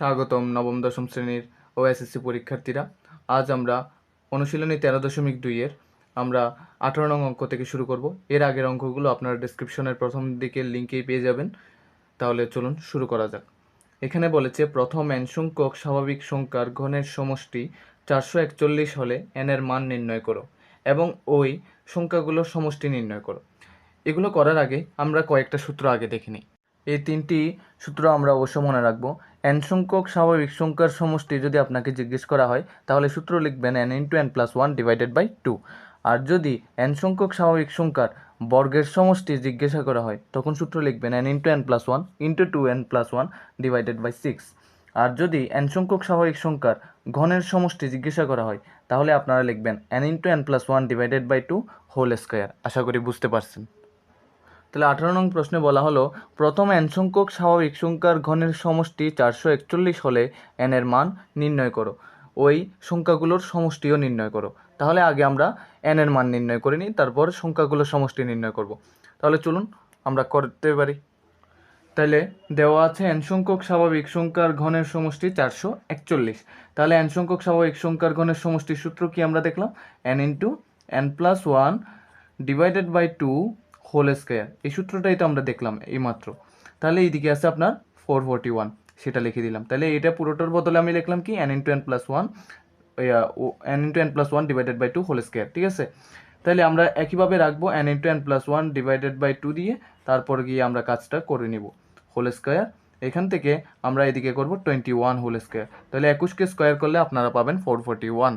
স্বাগতম নবম, দশম শ্রেণির ও এসএসসি পরীক্ষার্থীরা। আজ আমরা অনুশীলনী তেরো দশমিক দুইয়ের আমরা আঠারো নং অঙ্ক থেকে শুরু করব। এর আগের অঙ্কগুলো আপনারা ডেসক্রিপশনের প্রথম দিকের লিঙ্কেই পেয়ে যাবেন। তাহলে চলুন শুরু করা যাক। এখানে বলেছে, প্রথম এন সংখ্যক স্বাভাবিক সংখ্যার ঘনের সমষ্টি চারশো একচল্লিশ হলে এন এর মান নির্ণয় করো এবং ওই সংখ্যাগুলোর সমষ্টি নির্ণয় করো। এগুলো করার আগে আমরা কয়েকটা সূত্র আগে দেখে নিই। এই তিনটি সূত্র আমরা অবশ্য মনে রাখব। এন সংখ্যক স্বাভাবিক সংখ্যার সমষ্টি যদি আপনাকে জিজ্ঞেস করা হয়, তাহলে সূত্র লিখবেন n into n plus one divided by two আর যদি এন সংখ্যক স্বাভাবিক সংখ্যার বর্গের সমষ্টি জিজ্ঞাসা করা হয়, তখন সূত্র লিখবেন n into n plus one into two n plus one divided by six আর যদি এন সংখ্যক স্বাভাবিক সংখ্যার ঘনের সমষ্টি জিজ্ঞাসা করা হয়, তাহলে আপনারা লিখবেন n into n plus one divided by two whole square আশা করি বুঝতে পারছেন। তাহলে আঠারো নং প্রশ্নে বলা হলো, প্রথম এন সংখ্যক স্বাভাবিক সংখ্যার ঘনের সমষ্টি চারশো একচল্লিশ হলে এন এর মান নির্ণয় করো। ওই সংখ্যাগুলোর সমষ্টিও নির্ণয় করো। তাহলে আগে আমরা এন এর মান নির্ণয় করে নিই, তারপর সংখ্যাগুলোর সমষ্টি নির্ণয় করব। তাহলে চলুন আমরা করতে পারি। তাহলে দেওয়া আছে এন সংখ্যক স্বাভাবিক সংখ্যার ঘনের সমষ্টি চারশো একচল্লিশ। তাহলে এন সংখ্যক স্বাভাবিক সংখ্যার ঘনের সমষ্টির সূত্র কি আমরা দেখলাম? N into n plus one divided by two whole square এই সূত্রটাই তো আমরা দেখলাম এইমাত্র। তাহলে এইদিকে আছে আপনার ফোর ফোরটি ওয়ান সেটা লিখে দিলাম। তাহলে এটা পুরোটার বদলে আমি লিখলাম কি? N into n plus one n into n plus one divided by two whole square ঠিক আছে? তাহলে আমরা একইভাবে রাখব n into n plus one divided by two দিয়ে তারপর গিয়ে আমরা কাজটা করে নিব। হোল স্কোয়ার এখান থেকে আমরা এদিকে করব টোয়েন্টি ওয়ান হোল স্কোয়ার তাহলে একুশকে স্কোয়ার করলে আপনারা পাবেন ফোর ফোরটি ওয়ান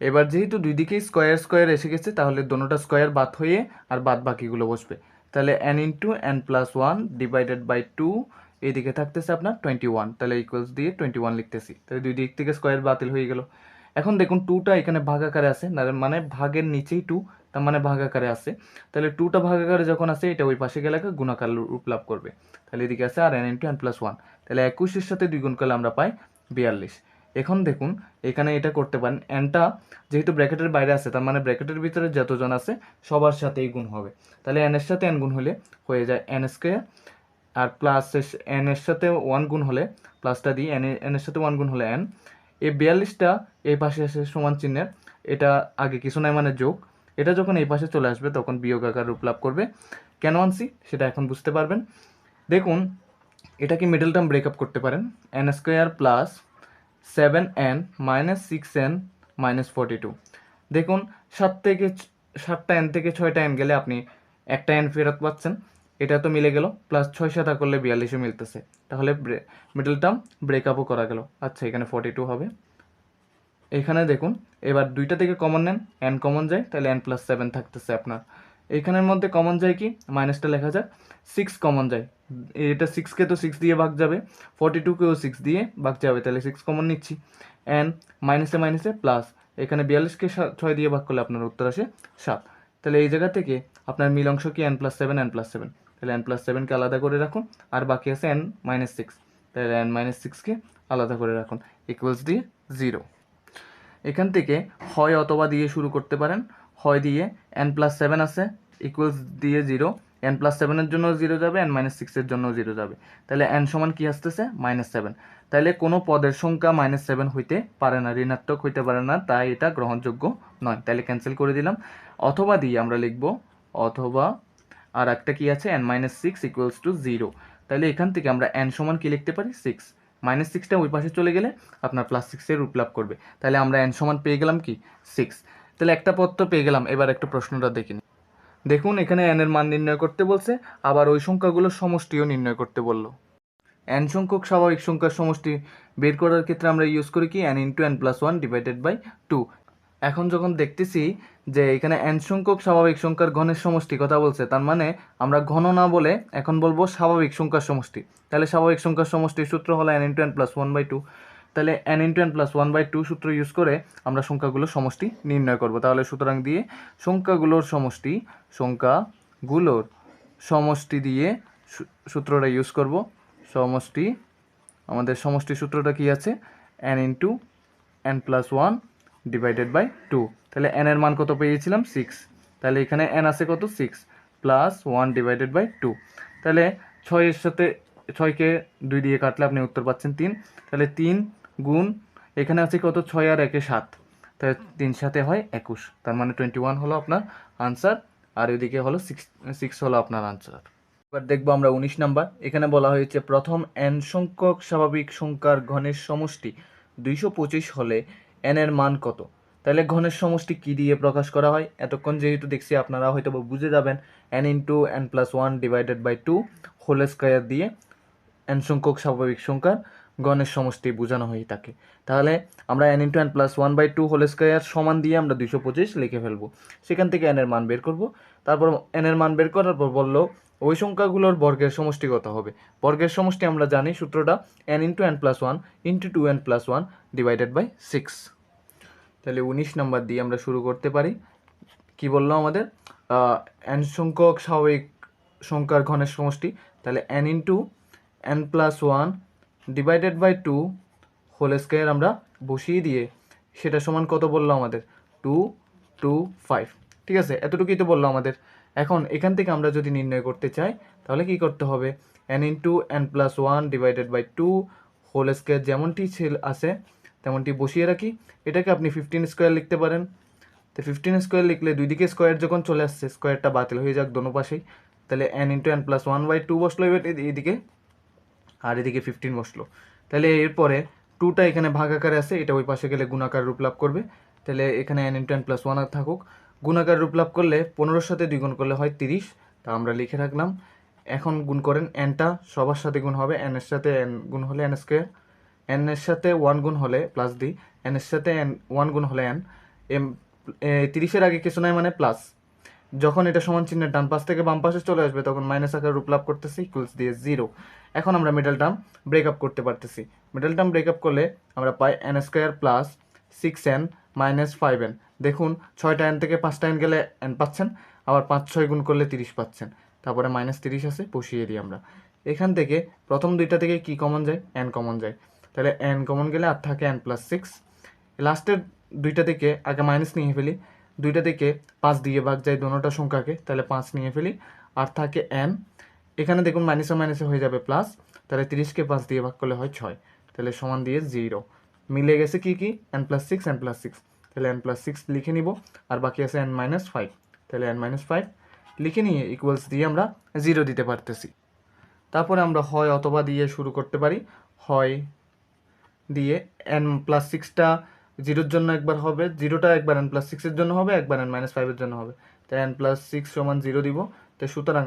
এবার যেহেতু দুই দিকেই স্কোয়ার স্কোয়ার এসে গেছে, তাহলে দোনোটা স্কোয়ার বাদ হয়ে আর বাদ বাকিগুলো বসবে। তাহলে n into n plus one divided by two এইদিকে থাকতেছে আপনার টোয়েন্টি ওয়ান তাহলে ইকুয়ালস দিয়ে টোয়েন্টি ওয়ান লিখতেছি। তাহলে দুই দিক থেকে স্কোয়ার বাতিল হয়ে গেল। এখন দেখুন টুটা এখানে ভাগ আকারে আছে, না মানে ভাগের নিচেই টু তার মানে ভাগ আকারে আছে। তাহলে টুটা ভাগ আকারে যখন আছে, এটা ওই পাশে গেলে গুণাকার রূপ লাভ করবে। তাহলে এদিকে আছে আর n into n plus one তাহলে একুশের সাথে দুই গুণ করলে আমরা পাই বিয়াল্লিশ। এখন দেখুন, এখানে এটা করতে পারেন। এনটা যেহেতু ব্র্যাকেটের বাইরে আছে, তার মানে ব্র্যাকেটের ভিতরে যতজন আছে, সবার সাথেই গুণ হবে। তাহলে এন এর সাথে এন গুণ হলে হয়ে যায় এন স্কোয়ার আর প্লাস এন এর সাথে ওয়ান গুণ হলে প্লাসটা দিই এন এন এর সাথে ওয়ান গুণ হলে এন এই বিয়াল্লিশটা এই পাশে আসে সমান চিহ্নের, এটা আগে কিছু নাই মানে যোগ। এটা যখন এই পাশে চলে আসবে, তখন বিয়োগ আকার রূপ লাভ করবে। কেন আনছি? সেটা এখন বুঝতে পারবেন। দেখুন এটাকে মিডল টার্ম ব্রেকআপ করতে পারেন? N square plus seven n minus six n minus forty two দেখুন, সাত থেকে সাতটা এন থেকে ছয়টা এন গেলে আপনি একটা এন ফেরত পাচ্ছেন। এটা তো মিলে গেল প্লাস ছয় সাতা করলে বিয়াল্লিশও মিলতেছে। তাহলে মিডল টার্ম ব্রেকআপও করা গেল। আচ্ছা এখানে ফোরটি টু হবে। এখানে দেখুন, এবার দুইটা থেকে কমন নেন এন কমন যায়, তাহলে এন প্লাস সেভেন থাকতেছে আপনার। এখানের মধ্যে কমন যায় কি? মাইনাসটা লেখা যায় সিক্স কমন যায়। এটা সিক্সকে তো সিক্স দিয়ে ভাগ যাবে। ফর্টি টুকেও সিক্স দিয়ে ভাগ যাবে। তাহলে সিক্স কমন নিচ্ছি। এন মাইনাসে মাইনাসে প্লাস এখানে বিয়াল্লিশকে ছয় দিয়ে ভাগ করলে আপনার উত্তর আসে সাত। তাহলে এই জায়গা থেকে আপনার মিল অংশ কি? N plus seven n plus seven তাহলে এন প্লাস সেভেনকে আলাদা করে রাখুন। আর বাকি আছে এন মাইনাস সিক্স তাহলে এন মাইনাস সিক্সকে আলাদা করে রাখুন। ইকুয়ালস দিয়ে জিরো এখান থেকে হয় অথবা দিয়ে শুরু করতে পারেন। হয় দিয়ে এন প্লাস সেভেন আছে ইকুয়ালস দিয়ে জিরো এন প্লাস সেভেনের জন্য জিরো যাবে এন মাইনাস সিক্সের জন্য জিরো যাবে। তাহলে এন সমান কি আসতেছে? মাইনাস সেভেন তাহলে কোনো পদের সংখ্যা মাইনাস সেভেন হইতে পারে না, ঋণাত্মক হইতে পারে না, তাই এটা গ্রহণযোগ্য নয়। তাহলে ক্যান্সেল করে দিলাম। অথবা দিয়ে আমরা লিখব, অথবা আর একটা কী আছে? N minus six equals to zero তাহলে এখান থেকে আমরা এন সমান কি লিখতে পারি? সিক্স মাইনাস সিক্সটা ওই পাশে চলে গেলে আপনার প্লাস সিক্সের রূপ লাভ করবে। তাহলে আমরা এন সমান পেয়ে গেলাম কি? সিক্স তাহলে একটা পদ তো পেয়ে গেলাম, এবার একটু প্রশ্নটা দেখিনি দেখুন, এখানে এর মান নির্ণয় করতে বলছে, আবার ওই সংখ্যাগুলোর সমষ্টিও নির্ণয় করতে বলল। এন সংখ্যক স্বাভাবিক সংখ্যার সমষ্টি বের করার ক্ষেত্রে আমরা ইউজ করি কি? N into n plus one divided by two এখন যখন দেখতেছি যে এখানে এন সংখ্যক স্বাভাবিক সংখ্যার ঘনের সমষ্টি কথা বলছে, তার মানে আমরা ঘন না বলে এখন বলব স্বাভাবিক সংখ্যার সমষ্টি। তাহলে স্বাভাবিক সংখ্যার সমষ্টির সূত্র হলো n into n plus one by two তাহলে n into n plus one by two সূত্র ইউজ করে আমরা সংখ্যাগুলোর সমষ্টি নির্ণয় করব। তাহলে সুতরাং দিয়ে সংখ্যাগুলোর সমষ্টি সংখ্যাগুলোর সমষ্টি দিয়ে সূত্রটা ইউজ করব। সমষ্টি, আমাদের সমষ্টি সূত্রটা কি আছে? N into n plus one divided by two তাহলে এন এর মান কত পেয়েছিলাম? সিক্স তাহলে এখানে এন আছে কত? Six plus one divided by two তাহলে ছয়ের সাথে, ছয়কে দুই দিয়ে কাটলে আপনি উত্তর পাচ্ছেন তিন। তাহলে তিন গুণ, এখানে আছে কত? ছয় আর একে সাত। তাহলে তিন সাথে হয় একুশ। তার মানে টোয়েন্টি ওয়ান হলো আপনার আনসার আর ওইদিকে হলো সিক্স সিক্স হলো আপনার আনসার এবার দেখব আমরা উনিশ নাম্বার। এখানে বলা হয়েছে, প্রথম এন সংখ্যক স্বাভাবিক সংখ্যার ঘনের সমষ্টি দুইশো পঁচিশ হলে এন এর মান কত? তাহলে ঘনের সমষ্টি কি দিয়ে প্রকাশ করা হয়? এতক্ষণ যেহেতু দেখছি আপনারা হয়তো বুঝে যাবেন n into n plus one divided by two whole square দিয়ে এন সংখ্যক স্বাভাবিক সংখ্যার গণের সমষ্টি বোঝানো হয়ে থাকে তাহলে আমরা n into n plus one by two whole square সমান দিয়ে আমরা দুশো পঁচিশ লিখে ফেলব। সেখান থেকে এন এর মান বের করব। তারপর এন এর মান বের করার পর বলল, ওই সংখ্যাগুলোর বর্গের সমষ্টি কত হবে? বর্গের সমষ্টি আমরা জানি সূত্রটা n into n plus one into two n plus one divided by six তাহলে উনিশ নাম্বার দিয়ে আমরা শুরু করতে পারি। কি বলল আমাদের? এন সংখ্যক স্বাভাবিক সংখ্যার ঘনের সমষ্টি। তাহলে n into n plus one divided by two whole square আমরা বসিয়ে দিয়ে সেটা সমান কত বলল আমাদের? টু টু ফাইভ ঠিক আছে? এতটুকুই তো বলল আমাদের। এখন এখান থেকে আমরা যদি নির্ণয় করতে চাই, তাহলে কি করতে হবে? N into n plus one divided by two whole square যেমনটি ছিল, আছে, তেমনটি বসিয়ে রাখি। এটাকে আপনি ফিফটিন স্কোয়ার লিখতে পারেন। তো ফিফটিন স্কোয়ার লিখলে দুই দিকে স্কোয়ার যখন চলে আসছে স্কোয়ারটা বাতিল হয়ে যাক দোনো পাশেই, তাহলে n into n plus one by two বসল, এবার এদিকে আর এদিকে ফিফটিন বসল। তাহলে এরপরে টুটা এখানে ভাগ আকারে আছে, এটা ওই পাশে গেলে গুণাকার রূপ লাভ করবে। তাহলে এখানে n into n plus one আর থাকুক। গুণাকার রূপ লাভ করলে পনেরোর সাথে দুই গুণ করলে হয় তিরিশ, তা আমরা লিখে রাখলাম। এখন গুণ করেন এনটা সবার সাথে গুণ হবে এন এর সাথে এন গুণ হলে এন স্কোয়ার এন এর সাথে ওয়ান গুণ হলে প্লাস দি এন এর সাথে এন ওয়ান গুণ হলে এন এম তিরিশের আগে কিছু নাই মানে প্লাস যখন এটা সমান চিহ্নের ডান পাশ থেকে বাম পাশে চলে আসবে, তখন মাইনাস আকার রূপ লাভ করতেছি ইকুয়ালস দিয়ে জিরো এখন আমরা মিডল টার্ম ব্রেকআপ করতে পারতেছি। মিডল টার্ম ব্রেকআপ করলে আমরা পাই n square plus six n minus five n দেখুন, ছয়টা এন থেকে পাঁচটা এন গেলে এন পাচ্ছেন, আবার পাঁচ, ছয় গুণ করলে তিরিশ পাচ্ছেন। তারপরে মাইনাস তিরিশ আছে, বসিয়ে দিই আমরা। এখান থেকে প্রথম দুইটা থেকে কি কমন যায়? এন কমন যায়। তাহলে এন কমন গেলে আর থাকে এন প্লাস সিক্স লাস্টের দুইটা থেকে আগে মাইনাস নিয়ে ফেলি। দুইটা থেকে পাঁচ দিয়ে ভাগ যায় দোনোটা সংখ্যাকে, তাহলে পাঁচ নিয়ে ফেলি, আর থাকে এন এখানে দেখুন মাইনাসে মাইনাসে হয়ে যাবে প্লাস তাহলে তিরিশকে পাঁচ দিয়ে ভাগ করলে হয় ছয়, তাহলে সমান দিয়ে জিরো মিলে গেছে কি কি? N plus six n plus six তাহলে এন প্লাস সিক্স লিখে নিব, আর বাকি আছে এন মাইনাস ফাইভ তাহলে এন মাইনাস ফাইভ লিখে নিয়ে ইকুয়ালস দিয়ে আমরা জিরো দিতে পারতেছি। তারপরে আমরা হয় অথবা দিয়ে শুরু করতে পারি। হয় দিয়ে এন প্লাস সিক্সটা জিরোর জন্য একবার হবে, জিরোটা একবার এন প্লাস সিক্সের জন্য হবে, একবার এন মাইনাস ফাইভের জন্য হবে। তাই এন প্লাস সিক্স সমান জিরো দিব। তাই সুতরাং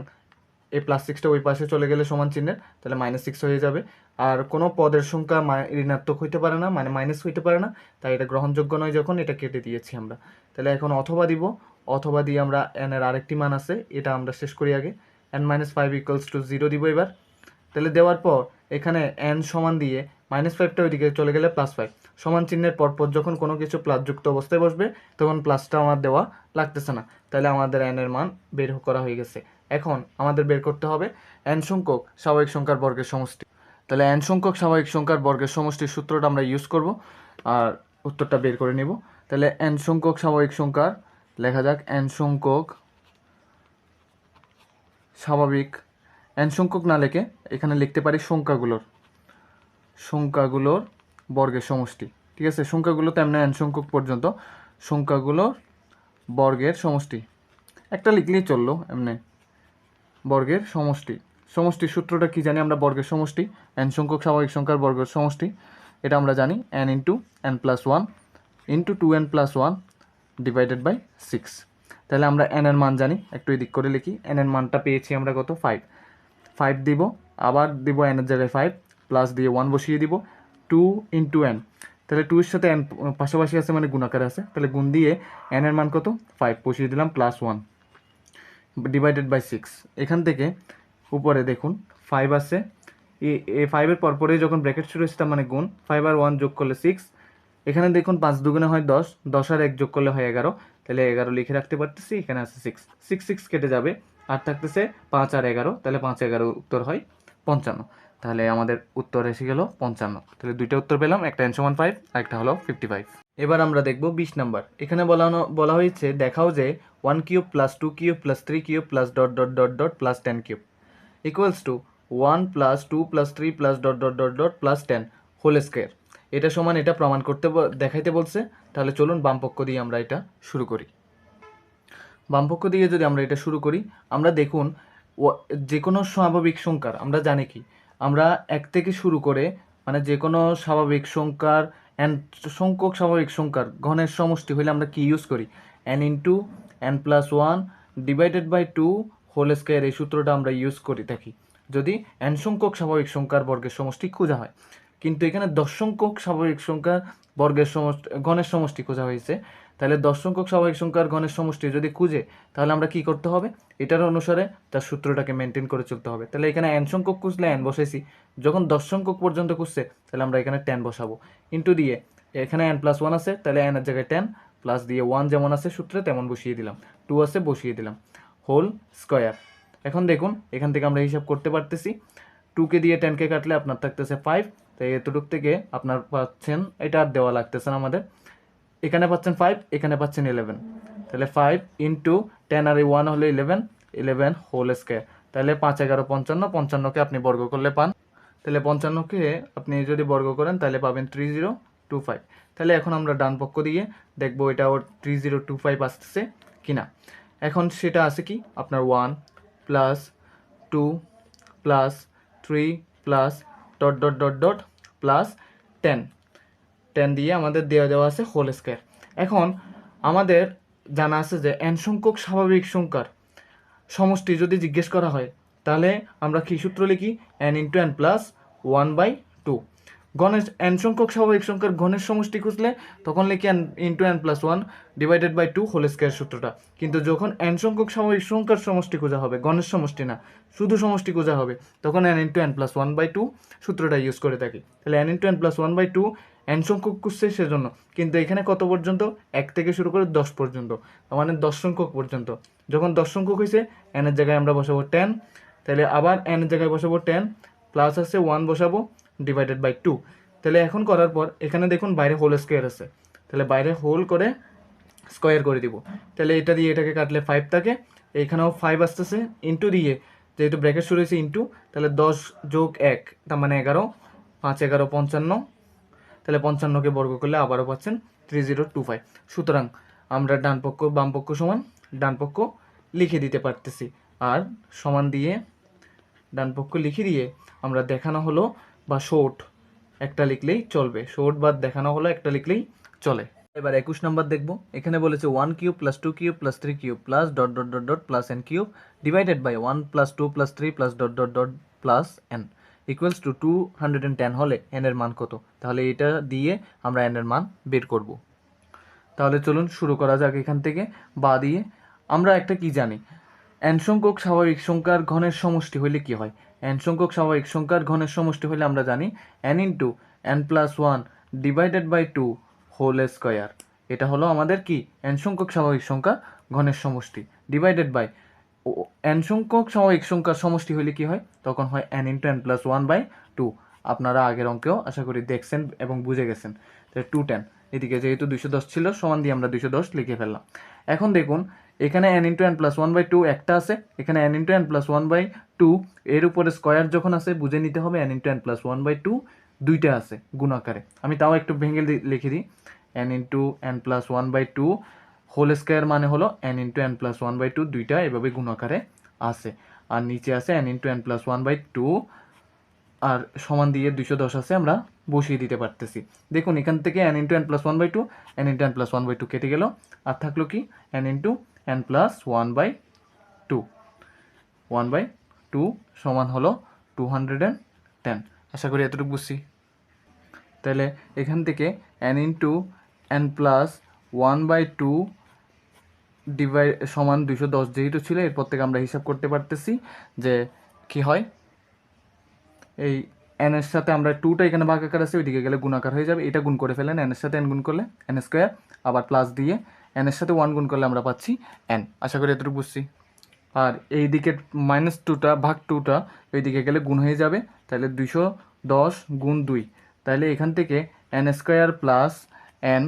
এই প্লাস সিক্সটা ওই পাশে চলে গেলে সমান চিহ্নের, তাহলে মাইনাস সিক্স হয়ে যাবে। আর কোনো পদের সংখ্যা ঋণাত্মক হইতে পারে না মানে মাইনাস হইতে পারে না। তাই এটা গ্রহণযোগ্য নয় যখন, এটা কেটে দিয়েছি আমরা। তাহলে এখন অথবা দিব, অথবা দিয়ে আমরা এন এর আরেকটি মান আছে, এটা আমরা শেষ করি আগে। N minus five equals to zero দিব এবার। তাহলে দেওয়ার পর এখানে এন সমান দিয়ে মাইনাস ফাইভটা ওইদিকে চলে গেলে প্লাস ফাইভ সমান চিহ্নের পরপর যখন কোনো কিছু প্লাস যুক্ত অবস্থায় বসবে, তখন প্লাসটা আমার দেওয়া লাগতেছে না। তাহলে আমাদের এর মান বের করা হয়ে গেছে। এখন আমাদের বের করতে হবে এন সংখ্যক স্বাভাবিক সংখ্যার বর্গের সমষ্টি। তাহলে এন সংখ্যক স্বাভাবিক সংখ্যার বর্গের সমষ্টির সূত্রটা আমরা ইউজ করব আর উত্তরটা বের করে নিব। তাহলে এন সংখ্যক স্বাভাবিক সংখ্যার, লেখা যাক এন সংখ্যক স্বাভাবিক এন সংখ্যক না লিখে এখানে লিখতে পারি সংখ্যাগুলোর। সংখ্যাগুলোর বর্গের সমষ্টি। ঠিক আছে? সংখ্যাগুলো তেমনি এন সংখ্যক পর্যন্ত সংখ্যাগুলোর বর্গের সমষ্টি। একটা লিখলেই চলল এমনি। বর্গের সমষ্টি। সমষ্টির সূত্রটা কি জানি আমরা? বর্গের সমষ্টি এন সংখ্যক স্বাভাবিক সংখ্যার বর্গের সমষ্টি। এটা আমরা জানি n into n plus one into two n plus one divided by six তাহলে আমরা এন এর মান জানি, একটু এদিক করে লিখি। এন এর মানটা পেয়েছি আমরা কত? ফাইভ ফাইভ দিব, আবার দিব এনের জায়গায় ফাইভ প্লাস দিয়ে ওয়ান বসিয়ে দিব টু ইন্টু এন তাহলে টু সাথে এন পাশাপাশি আছে মানে গুণাকারে আছে। তাহলে গুণ দিয়ে এন এর মান কত? ফাইভ বসিয়ে দিলাম plus one divided by six এখান থেকে উপরে দেখুন ফাইভ আছে। এই ফাইভের পরপরে যখন ব্র্যাকেট শুরু হচ্ছে তার মানে গুণ। ফাইভ আর ওয়ান যোগ করলে সিক্স এখানে দেখুন, পাঁচ দুগুণে হয় দশ। দশ আর এক যোগ করলে হয় এগারো। তাহলে এগারো লিখে রাখতে পারতেছি, এখানে আছে সিক্স সিক্স সিক্স কেটে যাবে। আর থাকতেছে পাঁচ আর এগারো। তাহলে পাঁচ এগারো উত্তর হয় পঞ্চান্ন। তাহলে আমাদের উত্তর এসে গেল পঞ্চান্ন। তাহলে দুইটা উত্তর পেলাম, একটা এন সমান ফাইভ আর একটা হলো ফিফটি ফাইভ এবার আমরা দেখব বিশ নাম্বার। এখানে বলানো, বলা হয়েছে, দেখাও যে one cube plus two cube plus three cube plus dot dot dot dot plus ten cube equals to one plus two plus three plus dot dot dot dot plus ten whole square এটা সমান, এটা প্রমাণ করতে দেখাইতে বলছে। তাহলে চলুন বাম পক্ষ দিয়ে আমরা এটা শুরু করি। বাম পক্ষ দিয়ে যদি আমরা এটা শুরু করি, আমরা দেখুন যে কোনো স্বাভাবিক সংখ্যার, আমরা জানি কি আমরা এক থেকে শুরু করে মানে যে কোনো স্বাভাবিক সংখ্যার এন সংখ্যক স্বাভাবিক সংখ্যার ঘনের সমষ্টি হলে আমরা কি ইউজ করি? N into n plus one divided by two whole square এই সূত্রটা আমরা ইউজ করি থাকি যদি এন সংখ্যক স্বাভাবিক সংখ্যার বর্গের সমষ্টি খোঁজা হয়। কিন্তু এখানে দশ সংখ্যক স্বাভাবিক সংখ্যার বর্গের সমষ্টি, ঘনের সমষ্টি খোঁজা হয়েছে। তাহলে দশ সংখ্যক স্বাভাবিক সংখ্যার ঘনের সমষ্টি যদি খুঁজে, তাহলে আমরা কি করতে হবে? এটার অনুসারে তার সূত্রটাকে মেনটেন করে চলতে হবে। তাহলে এখানে এন সংখ্যক খুঁজলে এন বসাইছি। যখন দশ সংখ্যক পর্যন্ত খুঁজছে, তাহলে আমরা এখানে টেন বসাবো। ইন্টু দিয়ে এখানে এন প্লাস ওয়ান আছে, তাহলে এনের জায়গায় টেন প্লাস দিয়ে ওয়ান যেমন আছে সূত্রে, তেমন বসিয়ে দিলাম। টু আছে, বসিয়ে দিলাম। হোল স্কোয়ার এখন দেখুন, এখান থেকে আমরা হিসাব করতে পারতেছি। টুকে দিয়ে টেনকে কাটলে আপনার থাকতেছে ফাইভ তাই এতটুক থেকে আপনার পাচ্ছেন, এটা আর দেওয়া লাগতেছে না আমাদের। এখানে পাচ্ছেন ফাইভ এখানে পাচ্ছেন ইলেভেন তাহলে ফাইভ ইন্টু টেন আর ওয়ান হলো ইলেভেন ইলেভেন হোল স্কোয়ার তাহলে পাঁচ, এগারো, পঞ্চান্ন, পঞ্চান্নকে আপনি বর্গ করলে পান। তাহলে পঞ্চান্নকে আপনি যদি বর্গ করেন, তাহলে পাবেন থ্রি জিরো টু ফাইভ তাহলে এখন আমরা ডান পক্ষ দিয়ে দেখব এটা ওর থ্রি জিরো টু ফাইভ আসতেছে কিনা। এখন সেটা আছে কি? আপনার one plus two plus three plus dot dot dot dot plus ten ten দিয়ে আমাদের দেওয়া দেওয়া আছে হোল স্কোয়ার এখন আমাদের জানা আছে যে এন সংখ্যক স্বাভাবিক সংখ্যার সমষ্টি যদি জিজ্ঞেস করা হয়, তাহলে আমরা কী সূত্র লিখি? N into n plus one by two Ganesh n সংখ্যক স্বাভাবিক সংখ্যার ঘনের সমষ্টি খুঁজলে তখন লিখি n into n plus one divided by two whole square সূত্রটা। কিন্তু যখন এন সংখ্যক স্বাভাবিক সংখ্যার সমষ্টি খোঁজা হবে গণের সমষ্টি না, শুধু সমষ্টি খোঁজা হবে, তখন n into n plus one by two সূত্রটা ইউজ করে থাকি। তাহলে n into n plus one by two n সংখ্যক খুঁজছে সেজন্য। কিন্তু এখানে কত পর্যন্ত? এক থেকে শুরু করে দশ পর্যন্ত। মানে দশ সংখ্যক পর্যন্ত। যখন দশ সংখ্যক হয়েছে এনের জায়গায় আমরা বসাবো টেন তাহলে আবার এনের জায়গায় বসাবো টেন প্লাস আছে ওয়ান বসাবো ডিভাইডেড বাই টু তাহলে এখন করার পর, এখানে দেখুন বাইরে হোল স্কোয়ার আছে। তাহলে বাইরে হোল করে স্কোয়ার করে দিব। তাহলে এটা দিয়ে এটাকে কাটলে ফাইভ থাকে। এখানেও ফাইভ আসতেছে ইন্টু দিয়ে। যেহেতু ব্র্যাকেট শুরু হয়েছে ইন্টু তাহলে দশ যোগ এক, তার মানে এগারো, পাঁচ, এগারো, পঞ্চান্ন তাহলে পঞ্চান্নকে বর্গ করলে আবারও পাচ্ছেন থ্রি জিরো টু ফাইভ সুতরাং আমরা ডান পক্ষ, বাম পক্ষ সমান ডান পক্ষ লিখে দিতে পারতেছি। আর সমান দিয়ে ডান পক্ষ লিখে দিয়ে আমরা দেখানো হলো বা শর্ট একটা লিখলেই চলবে। শোট বা দেখানো হলো একটা লিখলেই চলে। এবার একুশ নাম্বার দেখব। এখানে বলেছে one cube plus two cube plus three cube plus dot dot dot dot plus n cube divided by one plus two plus three plus dot dot dot plus n equals to two hundred and ten হলে n এর মান কত? তাহলে এটা দিয়ে আমরা N এর মান বের করব। তাহলে চলুন শুরু করা যাক এখান থেকে। বা দিয়ে আমরা একটা কি জানি? এন সংখ্যক স্বাভাবিক সংখ্যার ঘনের সমষ্টি হলে কি হয়? এন সংখ্যক স্বাভাবিক সংখ্যার ঘনের সমষ্টি হলে আমরা জানি n into n plus one divided by two whole square এটা হলো আমাদের কি? এন সংখ্যক স্বাভাবিক সংখ্যা ঘনের সমষ্টি। ডিভাইডেড বাই এন সংখ্যক স্বাভাবিক সংখ্যার সমষ্টি হলে কি হয়? তখন হয় n into n plus one by two আপনারা আগের অঙ্কেও আশা করি দেখছেন এবং বুঝে গেছেন। টু টেন এদিকে যেহেতু দুইশো দশ ছিল, সমান দিয়ে আমরা দুইশো দশ লিখে ফেললাম। এখন দেখুন, এখানে n into n plus one by two একটা আছে। এখানে n into n plus one by two এর উপরে স্কোয়ার যখন আছে, বুঝে নিতে হবে n into n plus one by two দুইটা আছে, গুণ আকারে। আমি তাও একটু ভেঙে লিখে দিই। N into n plus one by two whole square মানে হলো n into n plus one by two দুইটা এভাবে গুণ আকারে আছে। আর নিচে আছে n into n plus one by two আর সমান দিয়ে দুইশো দশ আছে আমরা বসিয়ে দিতে পারতেছি। দেখুন, এখান থেকে n into n plus one by two n into n plus one by two কেটে গেল, আর থাকল কি? N into n plus one by two one by two সমান হলো টু হান্ড্রেড অ্যান্ড টেন আশা করি এতটুকু বুঝছি। তাহলে এখান থেকে n into n plus one by two divide সমান দুশো দশ যেহেতু ছিল, এরপর থেকে আমরা হিসাব করতে পারতেছি যে কি হয়? এই এন এর সাথে আমরা টুটা এখানে ভাগাকার আছে, ওইদিকে গেলে গুণাকার হয়ে যাবে। এটা গুণ করে ফেলেন এন এর সাথে এন গুণ করলে এন স্কোয়ার আবার প্লাস দিয়ে এন এর সাথে ওয়ান গুণ করলে আমরা পাচ্ছি এন আশা করি এতটুকু বুঝছি। আর এই দিকে মাইনাস টুটা ভাগ টুটা ওইদিকে গেলে গুণ হয়ে যাবে। তাহলে দুইশো দশ গুণ দুই। তাহলে এখান থেকে এন স্কোয়ার প্লাস এন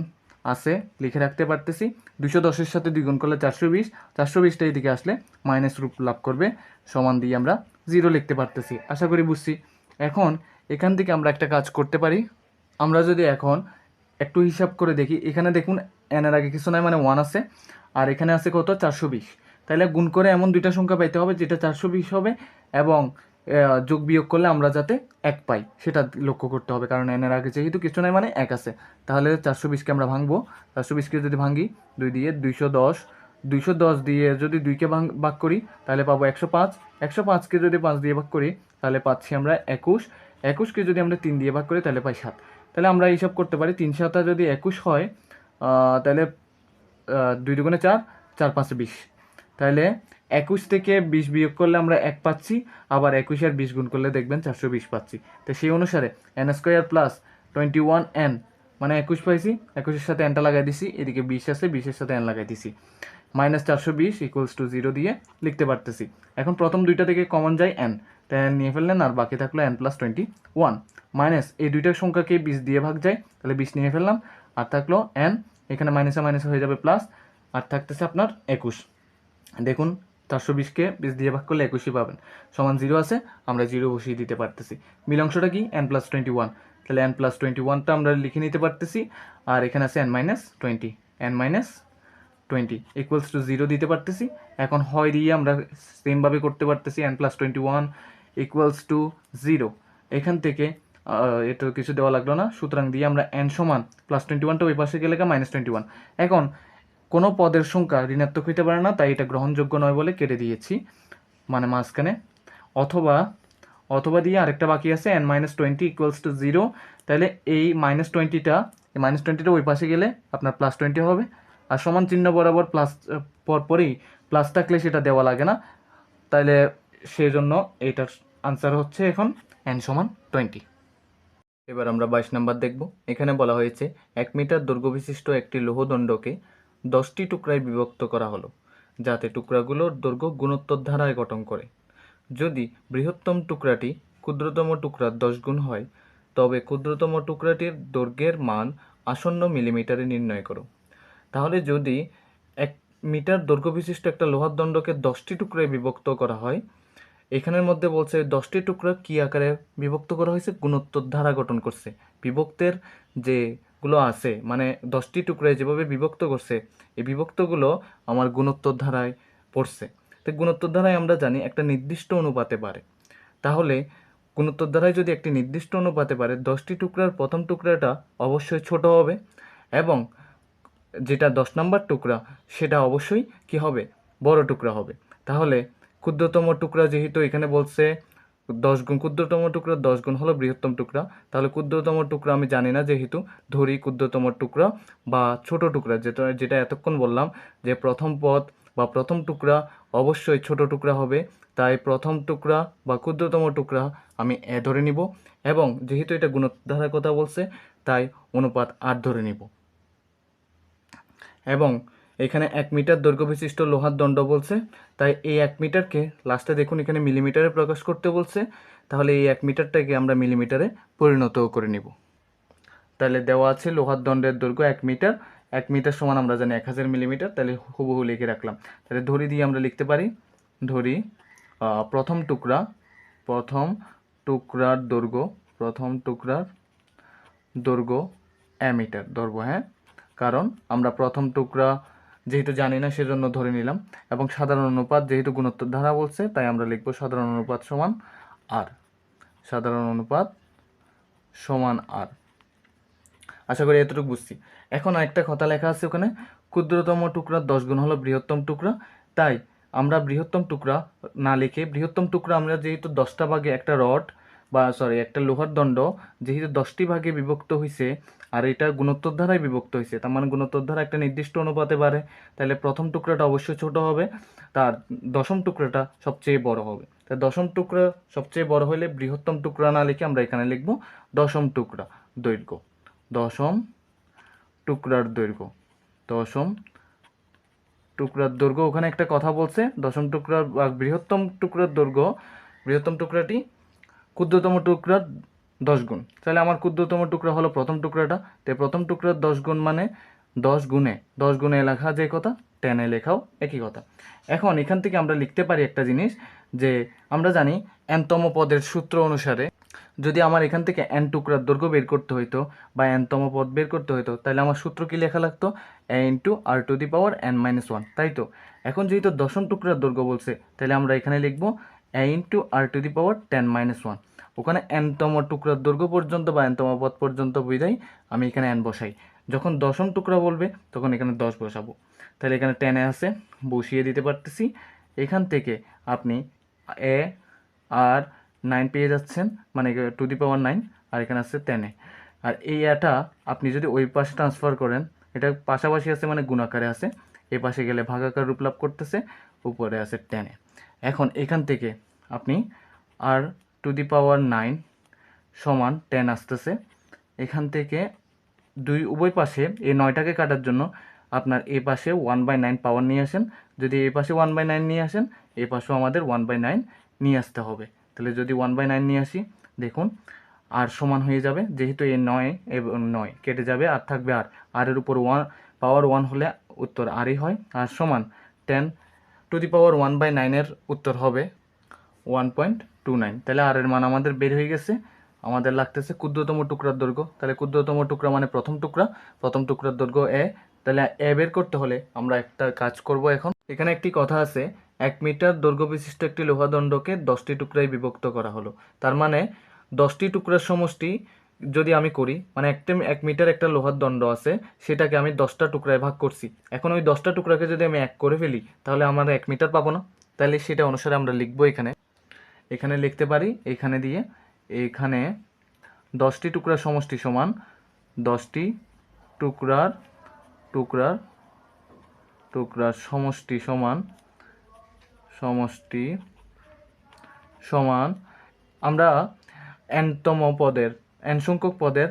আছে, লিখে রাখতে পারতেছি। দুশো দশের সাথে দ্বিগুণ করলে চারশো বিশ। চারশো বিশটা এদিকে আসলে মাইনাস রূপ লাভ করবে, সমান দিয়ে আমরা জিরো লিখতে পারতেছি। আশা করি বুঝছি। এখন এখান থেকে আমরা একটা কাজ করতে পারি। আমরা যদি এখন একটু হিসাব করে দেখি, এখানে দেখুন এনের আগে কিছু নয় মানে ওয়ান আছে। আর এখানে আছে কত? চারশো বিশ। তাহলে গুণ করে এমন দুইটা সংখ্যা পাইতে হবে, যেটা চারশো বিশ হবে এবং যোগ বিয়োগ করলে আমরা যাতে এক পাই, সেটা লক্ষ্য করতে হবে। কারণ এনের আগে যেহেতু কিছু নয় মানে এক আছে। তাহলে চারশো বিশকে আমরা ভাঙবো। চারশো বিশকে যদি ভাঙি, দুই দিয়ে দুইশো দশ। দুইশো দশ দিয়ে যদি দুইকে ভাঙ ভাগ করি, তাহলে পাবো একশো পাঁচ। একশো পাঁচকে যদি পাঁচ দিয়ে ভাগ করি, তাহলে পাচ্ছি আমরা একুশ। একুশকে যদি আমরা তিন দিয়ে ভাগ করি, তাহলে পাই সাত। তাহলে আমরা হিসাব করতে পারি, তিন সাতা যদি একুশ হয় তাহলে দুই দুগুণে চার চার পাঁচে বিশ। তাহলে একুশ থেকে বিশ বিয়োগ করলে আমরা এক পাচ্ছি, আবার একুশ আর বিশ গুণ করলে দেখবেন চারশো বিশ পাচ্ছি। তো সেই অনুসারে n square plus twenty one n মানে একুশ পাইছি, একুশের সাথে এনটা লাগাই দিছি, এদিকে বিশ আছে, বিশের সাথে এন লাগাই দিছি। মাইনাস চারশো বিশ ইকুয়ালস টু জিরো দিয়ে লিখতে পারতেছি। এখন প্রথম দুইটা থেকে কমন যায় এন তাই এন নিয়ে ফেললেন, আর বাকি থাকল n plus twenty one minus এই দুইটার সংখ্যাকে বিশ দিয়ে ভাগ যায়, তাহলে বিশ নিয়ে ফেললাম, আর থাকল এন এখানে মাইনাসে মাইনাসে হয়ে যাবে প্লাস আর থাকতেছে আপনার একুশ। দেখুন চারশো বিশকে বিশ দিয়ে ভাগ করলে একুশই পাবেন। সমান জিরো আছে, আমরা জিরো বসিয়ে দিতে পারতেছি। মিল অংশটা কি? এন প্লাস টোয়েন্টি ওয়ান তাহলে এন প্লাস টোয়েন্টি ওয়ানটা আমরা লিখে নিতে পারতেছি, আর এখানে আছে n minus twenty n minus twenty equals to zero দিতে পারতেছি। এখন হয় দিয়ে আমরা সেমভাবে করতে পারতেছি n plus twenty one equals to zero এখান থেকে এটা কিছু দেওয়া লাগল না। সুতরাং দিয়ে আমরা এন সমান প্লাস টোয়েন্টি ওয়ানটা ওই পাশে গেলে মাইনাস টোয়েন্টি ওয়ান এখন কোনো পদের সংখ্যা ঋণাত্মক হইতে পারে না, তাই এটা গ্রহণযোগ্য নয় বলে কেটে দিয়েছি মানে মাঝখানে। অথবা অথবা দিয়ে আরেকটা বাকি আছে n minus twenty equals to zero তাহলে এই মাইনাস টোয়েন্টিটা এই মাইনাস টোয়েন্টিটা ওই পাশে গেলে আপনার প্লাস টোয়েন্টি হবে। আর সমান চিহ্ন বরাবর প্লাস পর পরই প্লাস থাকলে সেটা দেওয়া লাগে না। তাহলে সেই জন্য এইটার আনসার হচ্ছে এখন এন সমান টোয়েন্টি এবার আমরা বাইশ নাম্বার দেখব। এখানে বলা হয়েছে, এক মিটার দৈর্ঘ্য একটি লোহদণ্ডকে দশটি টুকরায় বিভক্ত করা হলো, যাতে টুকরাগুলোর দৈর্ঘ্য গুণোত্তর ধারায় গঠন করে। যদি বৃহত্তম টুকরাটি ক্ষুদ্রতম টুকরার দশ গুণ হয়, তবে ক্ষুদ্রতম টুকরাটির দৈর্ঘ্যের মান আসন্ন মিলিমিটারে নির্ণয় করো। তাহলে যদি এক মিটার দৈর্ঘ্য বিশিষ্ট একটা লোহার দণ্ডকে দশটি টুকরায় বিভক্ত করা হয়, এখানের মধ্যে বলছে দশটি টুকরা কি আকারে বিভক্ত করা হয়েছে? গুণোত্তর ধারা গঠন করছে। বিভক্তের যেগুলো আছে মানে দশটি টুকরায় যেভাবে বিভক্ত করছে, এই বিভক্তগুলো আমার গুণোত্তর ধারায় পড়ছে। তো গুণোত্তর ধারায় আমরা জানি একটা নির্দিষ্ট অনুপাতে পারে। তাহলে গুণোত্তর ধারায় যদি একটি নির্দিষ্ট অনুপাতে পারে, দশটি টুকরার প্রথম টুকরাটা অবশ্যই ছোট হবে এবং যেটা দশ নম্বর টুকরা, সেটা অবশ্যই কি হবে? বড় টুকরা হবে। তাহলে ক্ষুদ্রতম টুকরা যেহেতু এখানে বলছে দশ গুণ ক্ষুদ্রতম টুকরা, দশ গুণ হলো বৃহত্তম টুকরা। তাহলে ক্ষুদ্রতম টুকরা আমি জানি না, যেহেতু ধরি ক্ষুদ্রতম টুকরা বা ছোট টুকরা, যেটা যেটা এতক্ষণ বললাম যে প্রথম পদ বা প্রথম টুকরা অবশ্যই ছোট টুকরা হবে। তাই প্রথম টুকরা বা ক্ষুদ্রতম টুকরা আমি এ ধরে নিব এবং যেহেতু এটা গুণধারার কথা বলছে, তাই অনুপাত আট ধরে নিব। এবং এখানে এক মিটার দৈর্ঘ্য বিশিষ্ট লোহার দণ্ড বলছে। তাই এই এক মিটারকে লাস্টে দেখুন, এখানে মিলিমিটারে প্রকাশ করতে বলছে। তাহলে এই এক মিটারটাকে আমরা মিলিমিটারে পরিণত করে নিব। তাহলে দেওয়া আছে লোহার দণ্ডের দৈর্ঘ্য এক মিটার। এক মিটার সমান আমরা জানি এক হাজার মিলিমিটার। তাহলে হুবহু লিখে রাখলাম। তাহলে ধরি দিয়ে আমরা লিখতে পারি। ধরি প্রথম টুকরা, প্রথম টুকরার দৈর্ঘ্য, প্রথম টুকরার দৈর্ঘ্য এ মিটার ধরবো হ্যাঁ? কারণ আমরা প্রথম টুকরা যেহেতু জানি না, সেজন্য ধরে নিলাম। এবং সাধারণ অনুপাত যেহেতু গুণোত্তর ধারা বলছে, তাই আমরা লিখব সাধারণ অনুপাত সমান আর সাধারণ অনুপাত সমান আর আশা করি এতটুকু বুঝছি। এখন একটা কথা লেখা আছে ওখানে, ক্ষুদ্রতম টুকরা দশ গুণ হলো বৃহত্তম টুকরা। তাই আমরা বৃহত্তম টুকরা না লিখে, বৃহত্তম টুকরা আমরা যেহেতু দশটা ভাগে একটা রড বা সরি একটা লোহার দণ্ড যেহেতু দশটি ভাগে বিভক্ত হয়েছে আর এটা গুণোত্তর ধারায় বিভক্ত হয়েছে তার মানে গুণোত্তর ধারা একটা নির্দিষ্ট অনুপাতে পারে তাহলে প্রথম টুকরাটা অবশ্যই ছোট হবে, তার দশম টুকরাটা সবচেয়ে বড় হবে। তাই দশম টুকরা সবচেয়ে বড় হলে বৃহত্তম টুকরা না লিখে আমরা এখানে লিখব দশম টুকরা দৈর্ঘ্য। দশম টুকরার দৈর্ঘ্য। দশম টুকরার দৈর্ঘ্য, ওখানে একটা কথা বলছে, দশম টুকরার বৃহত্তম টুকরার দৈর্ঘ্য, বৃহত্তম টুকরাটি ক্ষুদ্রতম টুকরার দশ গুণ। তাহলে আমার ক্ষুদ্রতম টুকরা হলো প্রথম টুকরাটা। তাই প্রথম টুকরার দশ গুণ মানে দশ গুণে দশ গুণে লেখা যে কথা, টেনে লেখাও একই কথা। এখন এখান থেকে আমরা লিখতে পারি একটা জিনিস যে আমরা জানি এনতম পদের সূত্র অনুসারে যদি আমার এখান থেকে এন টুকরার দৈর্ঘ্য বের করতে হইতো বা এনতম পদ বের করতে হইতো, তাহলে আমার সূত্র কি লেখা লাগতো? A into r to the power n minus one তাই তো? এখন যেহেতু দশম টুকরার দৈর্ঘ্য বলছে, তাহলে আমরা এখানে লিখব a into r to the power ten minus one ওখানে এনতম টুকরার দৈর্ঘ্য পর্যন্ত বা এনতম পথ পর্যন্ত বুঝাই আমি এখানে এন বসাই। যখন দশম টুকরা বলবে, তখন এখানে দশ বসাবো। তাহলে এখানে টেনে আছে, বসিয়ে দিতে পারতেছি। এখান থেকে আপনি এ আর নাইন পেয়ে যাচ্ছেন মানে টু দি পাওয়ার নাইন আর এখানে আছে টেনে আর এই এটা আপনি যদি ওই পাশে ট্রান্সফার করেন, এটা পাশাপাশি আছে মানে গুণাকারে আছে এই পাশে গেলে ভাগাকার রূপ লাভ করতেছে, উপরে আছে টেনে এখন এখান থেকে আপনি r to the power nine সমান টেন আসতেছে। এখান থেকে দুই উভয় পাশে এই নয়টাকে কাটার জন্য আপনার এ পাশে ওয়ান বাই নাইন পাওয়ার নিয়ে আসেন। যদি এই পাশে ওয়ান বাই নাইন নিয়ে আসেন এই পাশেও আমাদের ওয়ান বাই নাইন নিয়ে আসতে হবে। তাহলে যদি ওয়ান বাই নাইন নিয়ে আসি, দেখুন আর সমান হয়ে যাবে। যেহেতু এই নয় এবং নয়, কেটে যাবে, আর থাকবে আর আর এর উপর ওয়ান পাওয়ার ওয়ান হলে উত্তর আরই হয়। আর সমান ten to the power one by নাইনের উত্তর হবে ওয়ান পয়েন্ট টু নাইন। তাহলে আর এর মান আমাদের বের হয়ে গেছে। আমাদের লাগতেছে ক্ষুদ্রতম টুকরার দৈর্ঘ্য। তাহলে ক্ষুদ্রতম টুকরা মানে প্রথম টুকরা। প্রথম টুকরার দৈর্ঘ্য এ। তাহলে এ বের করতে হলে আমরা একটা কাজ করব এখন। এখানে একটি কথা আছে, এক মিটার দৈর্ঘ্য বিশিষ্ট একটি লোহাদণ্ডকে দশটি টুকরায় বিভক্ত করা হলো। তার মানে দশটি টুকরার সমষ্টি যদি আমি করি মানে একটা এক মিটার একটা লোহার দণ্ড আছে, সেটাকে আমি দশটা টুকরায় ভাগ করছি। এখন ওই দশটা টুকরাকে যদি আমি এক করে ফেলি, তাহলে আমরা এক মিটার পাবো না? তাহলে সেটা অনুসারে আমরা লিখব এখানে। এখানে লিখতে পারি, এখানে দিয়ে, এখানে দশটি টুকরার সমষ্টি সমান দশটি টুকরার টুকরার টুকরার সমষ্টি সমান সমষ্টি সমান আমরা এনতম পদের এন সংখ্যক পদের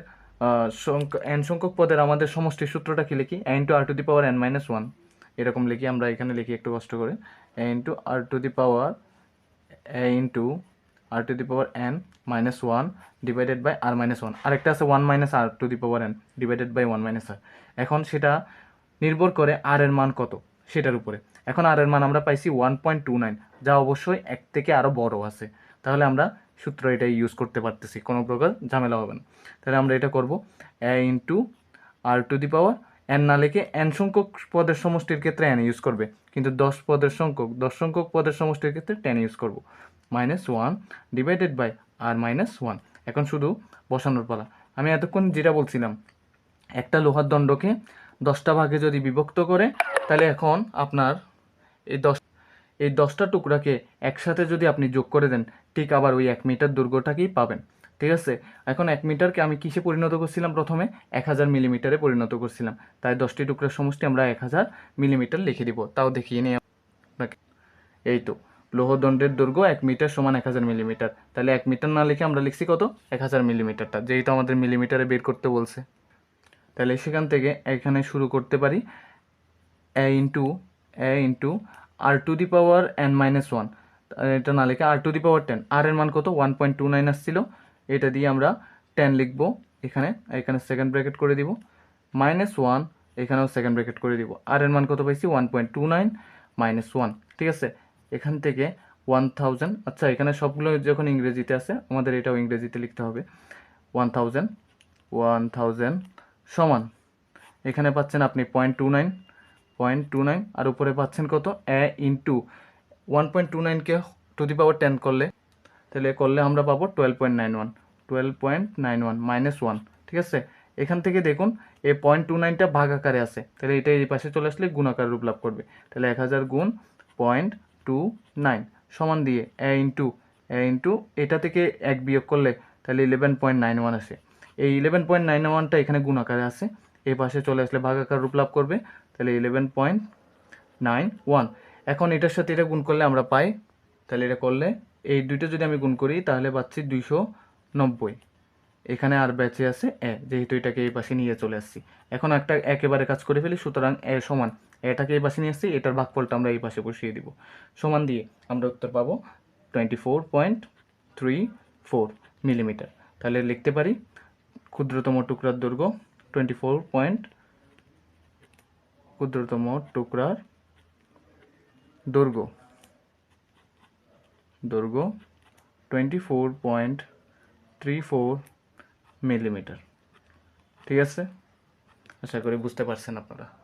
এন সংখ্যক পদের আমাদের সমষ্টি সূত্রটা কি লিখি? N to r to the power n minus one এরকম লিখি, আমরা এখানে লিখি একটু কষ্ট করে। N to r to the power a into r to the power n minus one divided by r minus one আরেকটা আছে one minus r to the power n divided by one minus r এখন সেটা নির্ভর করে আর এর মান কত সেটার উপরে। এখন আর এর মান আমরা পাইছি ওয়ান পয়েন্ট টু নাইন যা অবশ্যই এক থেকে আরও বড় আছে। তাহলে আমরা সূত্র এটা ইউজ করতে পারতেছি, কোনো প্রকার ঝামেলা হবে না। তাহলে আমরা এটা করব a into r to the power n না লিখে এন সংখ্যক পদের সমষ্টির ক্ষেত্রে এন ইউজ করবে, কিন্তু দশ পদের সংখ্যক, দশ সংখ্যক পদের সমষ্টির ক্ষেত্রে টেন ইউজ করব। Minus one divided by r minus one এখন শুধু বসানোর পালা। আমি এতক্ষণ যেটা বলছিলাম, একটা লোহার দণ্ডকে দশটা ভাগে যদি বিভক্ত করে, তাহলে এখন আপনার এই দশ এই দশটা টুকরাকে একসাথে যদি আপনি যোগ করে দেন, ঠিক আবার ওই এক মিটার দৈর্ঘ্যটাকেই পাবেন। ঠিক আছে? এখন এক মিটারকে আমি কিসে পরিণত করছিলাম প্রথমে? এক হাজার মিলিমিটারে পরিণত করছিলাম। তাই দশটি টুকরার সমষ্টি আমরা এক হাজার মিলিমিটার লিখে দিব। তাও দেখিয়ে নিই আপনাকে। এই তো, লোহদণ্ডের দৈর্ঘ্য এক মিটার সমান এক হাজার মিলিমিটার তাহলে এক মিটার না লিখে আমরা লিখছি কত? এক হাজার মিলিমিটারটা যেহেতু আমাদের মিলিমিটারে বের করতে বলছে। তাহলে সেখান থেকে এখানে শুরু করতে পারি। A into a into r to the power n minus one এটা না লিখে আর টু দি পাওয়ার টেন আর এর মান কত? ওয়ান পয়েন্ট টু নাইন আসছিল। এটা দিয়ে আমরা টেন লিখব। এখানে এখানে সেকেন্ড ব্র্যাকেট করে দিব। মাইনাস ওয়ান এখানেও সেকেন্ড ব্র্যাকেট করে দিব। আর এর মান কত পাইছি? One point two nine minus one ঠিক আছে? এখান থেকে ওয়ান থাউজেন্ড আচ্ছা এখানে সবগুলো যখন ইংরেজিতে আছে, আমাদের এটাও ইংরেজিতে লিখতে হবে। ওয়ান থাউজেন্ড ওয়ান থাউজেন্ড সমান। এখানে পাচ্ছেন আপনি point two nine point two nine আর উপরে পাচ্ছেন কত? A into one point two নাইনকে to the power ten করলে, তাহলে করলে আমরা পাবো twelve point nine one twelve point nine one minus one ঠিক আছে? এখান থেকে দেখুন, এই পয়েন্ট টু নাইনটা ভাগ আকারে আছে, তাহলে এটা এই পাশে চলে আসলে গুণ আকারে রূপ লাভ করবে, তাহলে এক হাজার গুণ পয়েন্ট টু নাইন সমান দিয়ে এ ইন্টু এ ইন্টু এটা থেকে এক বিয়োগ করলে তাহলে ইলেভেন পয়েন্ট নাইন ওয়ান আসে। এই ইলেভেন পয়েন্ট নাইন ওয়ানটা এখানে গুণ আকারে আছে এই পাশে চলে আসলে ভাগ আকার রূপ লাভ করবে। তাহলে ইলেভেন পয়েন্ট নাইন ওয়ান এখন এটার সাথে এটা গুণ করলে আমরা পাই। তাহলে এটা করলে এই দুইটা যদি আমি গুণ করি, তাহলে পাচ্ছি দুইশো নব্বই। এখানে আর বেঁচে আছে এ, যেহেতু এটাকে এই পাশে নিয়ে চলে আসছি। এখন একটা একেবারে কাজ করে ফেলি, সুতরাং এ সমান, এটাকে এই পাশে নিয়ে আসছি, এটার ভাগফলটা আমরা এই পাশে বসিয়ে দিব। সমান দিয়ে আমরা উত্তর পাবো twenty four point three four millimetre তাহলে লিখতে পারি, ক্ষুদ্রতম টুকরার দৈর্ঘ্য টোয়েন্টি ফোর পয়েন্ট ক্ষুদ্রতম টুকরার দৈর্ঘ্য। দৈর্ঘ্য twenty four point three four millimetre ঠিক আছে? আশা করি বুঝতে পারছেন আপনারা।